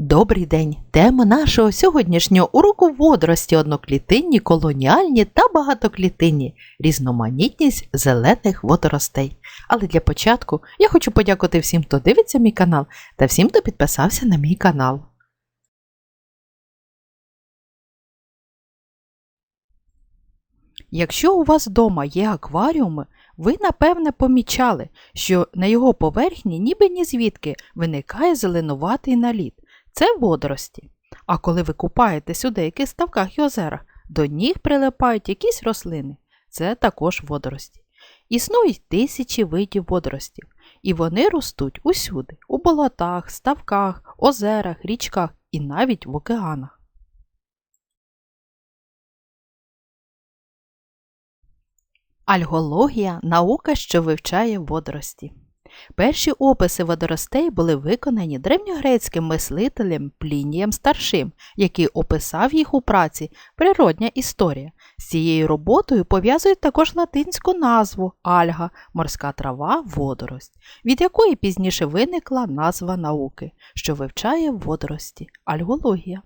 Добрий день! Тема нашого сьогоднішнього уроку водорості одноклітинні, колоніальні та багатоклітинні, різноманітність зелених водоростей. Але для початку я хочу подякувати всім, хто дивиться мій канал та всім, хто підписався на мій канал. Якщо у вас вдома є акваріуми, ви напевне помічали, що на його поверхні ніби ні звідки виникає зеленуватий наліт. Це водорості. А коли ви купаєтесь у деяких ставках і озерах, до ніг прилипають якісь рослини. Це також водорості. Існують тисячі видів водоростів, і вони ростуть усюди у болотах, ставках, озерах, річках і навіть в океанах. Альгологія наука, що вивчає водорості. Перші описи водоростей були виконані древньогрецьким мислителем Плінієм Старшим, який описав їх у праці Природня історія. З цією роботою пов'язують також латинську назву альга, морська трава, водорость, від якої пізніше виникла назва науки, що вивчає водорості альгологія.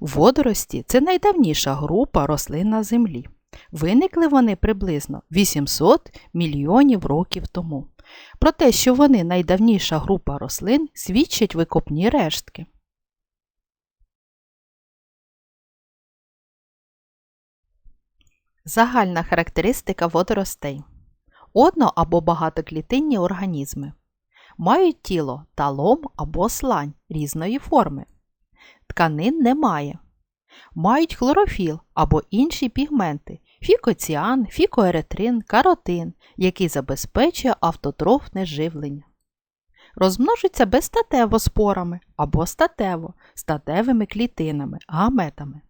Водорості це найдавніша група рослин на Землі. Виникли вони приблизно 800 мільйонів років тому. Про те, що вони найдавніша група рослин, свідчать викопні рештки. Загальна характеристика водоростей. Одно- або багатоклітинні організми. Мають тіло талом або слань різної форми. Тканин немає. Мають хлорофіл або інші пігменти фікоціан, фікоеретрин, каротин, який забезпечує автотрофне живлення. Розмножуються безстатево спорами або статево статевими клітинами, гаметами.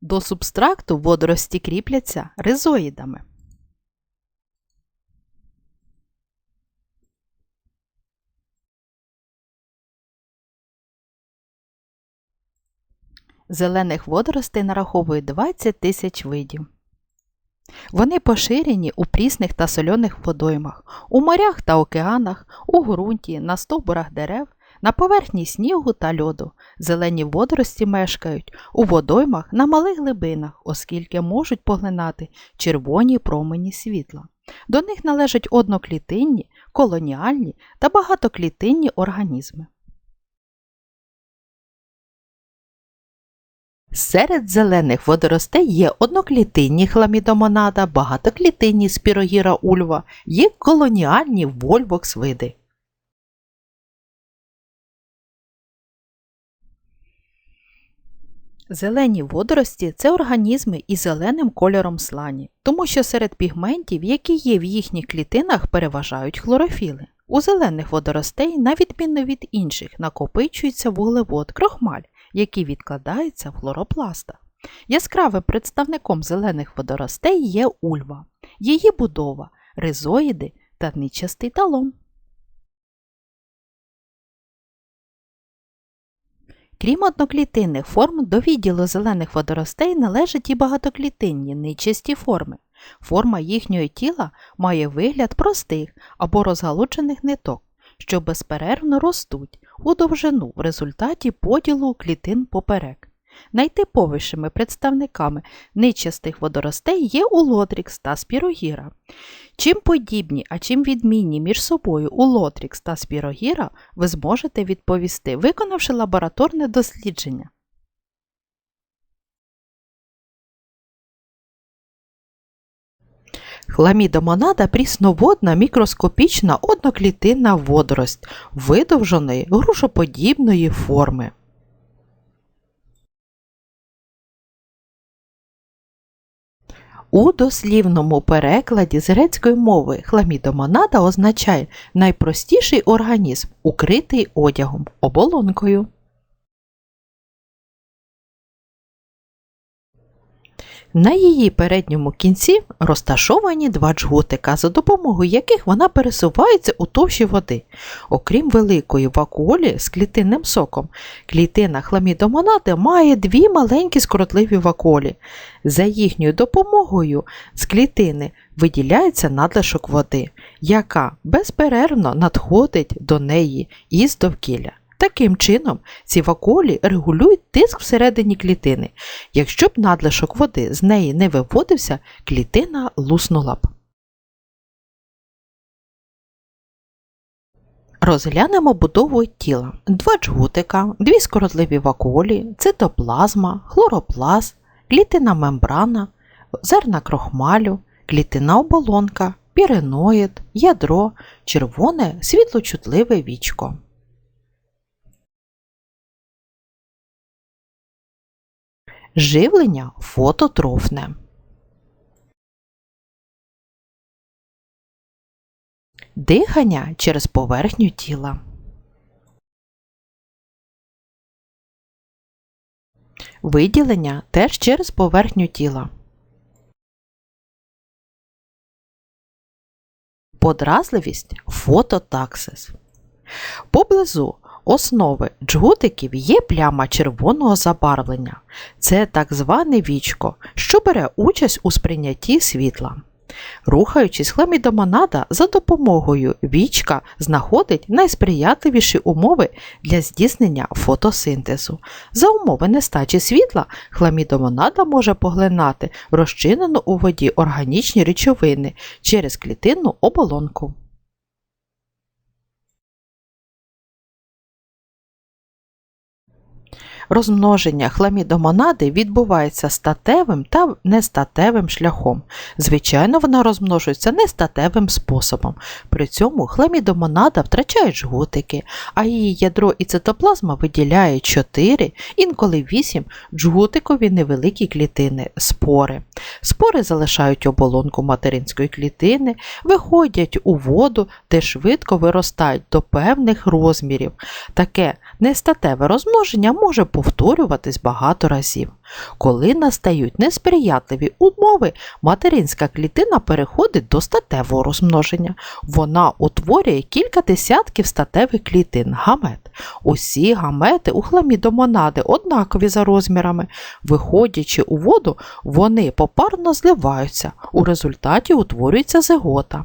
До субстракту водорості кріпляться ризоїдами. Зелених водоростей нараховують 20 тисяч видів. Вони поширені у прісних та сольоних водоймах, у морях та океанах, у ґрунті, на стовбурах дерев, на поверхні снігу та льоду. Зелені водорості мешкають у водоймах на малих глибинах, оскільки можуть поглинати червоні промені світла. До них належать одноклітинні, колоніальні та багатоклітинні організми. Серед зелених водоростей є одноклітинні хламідомонада, багатоклітинні спірогіра ульва, є колоніальні вольвоксвиди. Зелені водорості це організми із зеленим кольором слані, тому що серед пігментів, які є в їхніх клітинах, переважають хлорофіли. У зелених водоростей, на відміну від інших, накопичується вуглевод крохмаль, який відкладається в хлоропластах. Яскравим представником зелених водоростей є ульва, її будова, ризоїди та ничастий талон. Крім одноклітинних форм, до відділу зелених водоростей належать і багатоклітинні нечисті форми. Форма їхнього тіла має вигляд простих або розгалучених ниток, що безперервно ростуть у довжину в результаті поділу клітин поперек. Найтиповішими представниками нечастих водоростей є улотрікс та спірогіра. Чим подібні, а чим відмінні між собою улотрікс та спірогіра, ви зможете відповісти, виконавши лабораторне дослідження. Хламідомонада прісноводна мікроскопічна одноклітинна водорость видовженої грушоподібної форми. У дослівному перекладі з грецької мови хламідомонада означає найпростіший організм, укритий одягом, оболонкою. На її передньому кінці розташовані два джгутика, за допомогою яких вона пересувається у товщі води. Окрім великої вакуолі з клітинним соком, клітина хламідомонади має дві маленькі скоротливі вакуолі. За їхньою допомогою з клітини виділяється надлишок води, яка безперервно надходить до неї із довкілля. Таким чином, ці вакуолі регулюють тиск всередині клітини. Якщо б надлишок води з неї не виводився, клітина луснула б. Розглянемо будову тіла. Два джгутика, дві скоротливі вакуолі, цитоплазма, хлоропласт, клітина мембрана, зерна крохмалю, клітина оболонка, піреноїд, ядро, червоне світлочутливе вічко. Живлення фототрофне. Дихання через поверхню тіла. Виділення теж через поверхню тіла. Подразливість фототаксис. Поблизу основи джгутиків є пляма червоного забарвлення. Це так зване вічко, що бере участь у сприйнятті світла. Рухаючись, хламідомонада за допомогою вічка знаходить найсприятливіші умови для здійснення фотосинтезу. За умови нестачі світла хламідомонада може поглинати розчинену у воді органічні речовини через клітинну оболонку. Розмноження хламідомонади відбувається статевим та нестатевим шляхом. Звичайно, вона розмножується нестатевим способом. При цьому хламідомонада втрачає жгутики, а її ядро і цитоплазма виділяють 4, інколи 8 джгутикові невеликі клітини спори. Спори залишають оболонку материнської клітини, виходять у воду, де швидко виростають до певних розмірів. Таке нестатеве розмноження може повторюватись багато разів. Коли настають несприятливі умови, материнська клітина переходить до статевого розмноження. Вона утворює кілька десятків статевих клітин гамет. Усі гамети у хламідомонади однакові за розмірами. Виходячи у воду, вони попарно зливаються. У результаті утворюється зигота.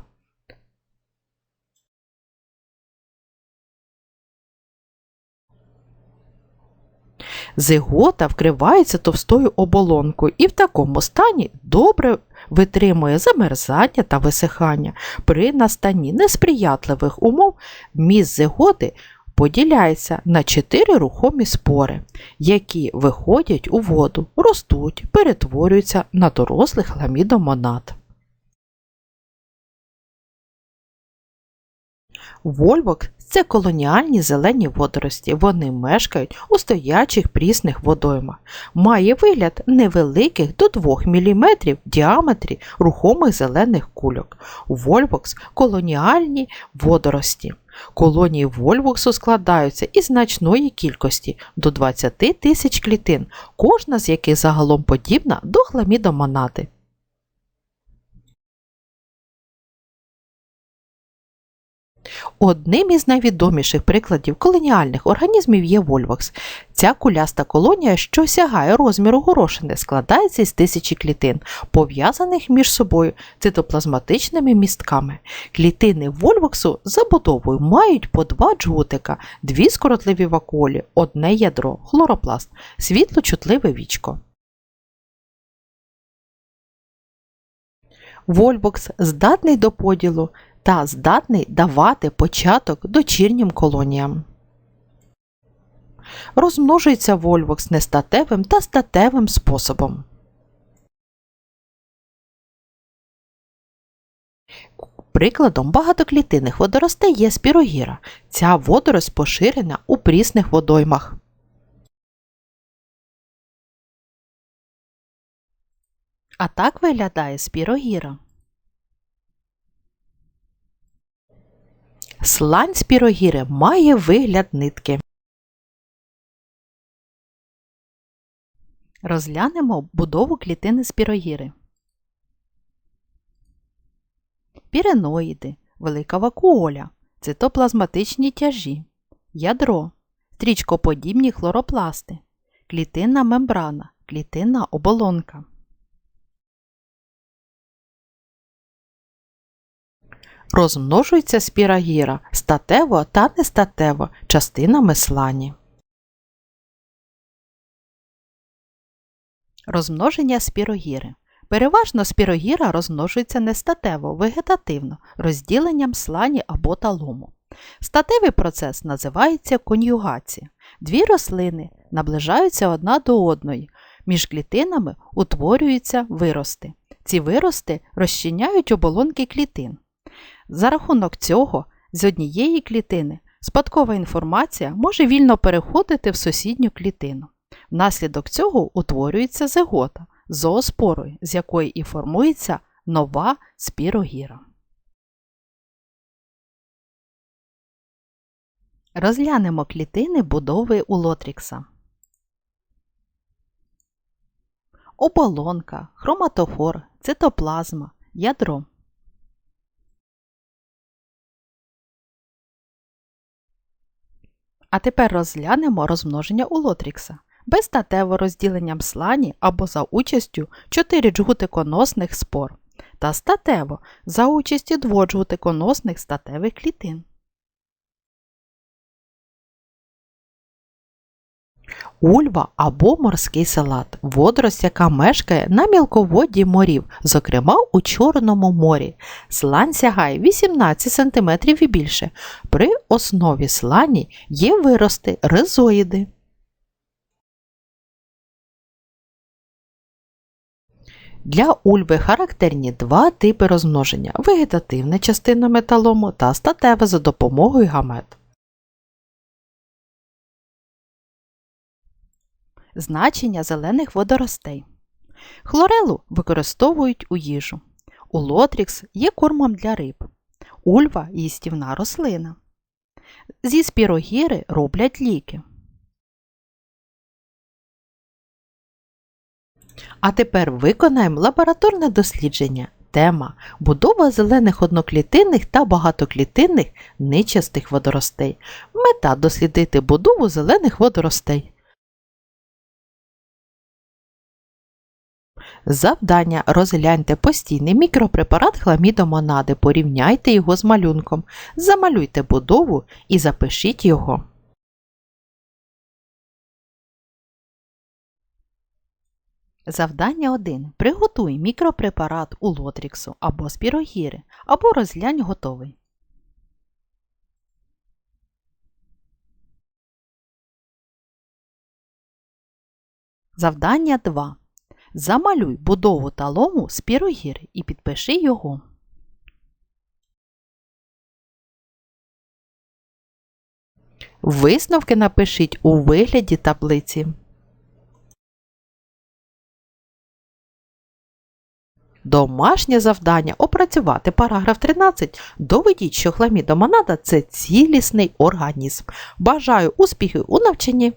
Зигота вкривається товстою оболонкою і в такому стані добре витримує замерзання та висихання. При настанні несприятливих умов вміст зиготи поділяється на чотири рухомі спори, які виходять у воду, ростуть, перетворюються на дорослих ламідомонад. Вольвок це колоніальні зелені водорості. Вони мешкають у стоячих прісних водоймах. Має вигляд невеликих до 2 мм в діаметрі рухомих зелених кульок. Вольвокс колоніальні водорості. Колонії вольвоксу складаються із значної кількості до 20 тисяч клітин, кожна з яких загалом подібна до хламідомонади. Одним із найвідоміших прикладів колоніальних організмів є вольвакс. Ця куляста колонія, що сягає розміру горошини, складається із тисячі клітин, пов'язаних між собою цитоплазматичними містками. Клітини вольваксу забудовою мають по два джгутика, дві скоротливі вакуолі, одне ядро, хлоропласт, світлочутливе вічко. Вольбокс здатний до поділу та здатний давати початок дочірнім колоніям. Розмножується вольвокс нестатевим та статевим способом. Прикладом багатоклітинних водоростей є спірогіра. Ця водорость поширена у прісних водоймах. А так виглядає спірогіра. Слань спірогіри має вигляд нитки. Розглянемо будову клітини спірогіри. Піреноїди, велика вакуоля, цитоплазматичні тяжі, ядро, стрічкоподібні хлоропласти, клітинна мембрана, клітинна оболонка. Розмножується спірогіра статево та нестатево частинами слані. Розмноження спірогіри. Переважно спірогіра розмножується нестатево, вегетативно, розділенням слані або талому. Статевий процес називається конюгація. Дві рослини наближаються одна до одної. Між клітинами утворюються вирости. Ці вирости розчиняють оболонки клітин. За рахунок цього з однієї клітини спадкова інформація може вільно переходити в сусідню клітину. Внаслідок цього утворюється зигота зооспорою, з якої і формується нова спірогіра. Розглянемо клітини будови улотрікса. Оболонка, хроматофор, цитоплазма, ядро. А тепер розглянемо розмноження у лотрікса. Без безстатево розділенням слані або за участю 4 джгутиконосних спор та статево за участю двох джгутиконосних статевих клітин. Ульва або морський салат водорость, яка мешкає на мілководді морів, зокрема у Чорному морі. Слань сягає 18 см і більше. При основі слані є вирости ризоїди. Для ульви характерні два типи розмноження вегетативна частина металому та статева за допомогою гамет. Значення зелених водоростей. Хлорелу використовують у їжу. Улотрікс є кормом для риб. Ульва їстівна рослина. Зі спірогіри роблять ліки. А тепер виконаємо лабораторне дослідження. Тема будова зелених одноклітинних та багатоклітинних нечастих водоростей. Мета дослідити будову зелених водоростей. Завдання розгляньте постійний мікропрепарат хламідомонади, порівняйте його з малюнком, замалюйте будову і запишіть його. Завдання 1. Приготуй мікропрепарат у лотріксу або спірогіри, або розглянь готовий. Завдання 2. Замалюй будову талому спірогіри і підпиши його. Висновки напишіть у вигляді таблиці. Домашнє завдання опрацювати параграф 13. Доведіть, що хламідомонада – це цілісний організм. Бажаю успіхів у навчанні!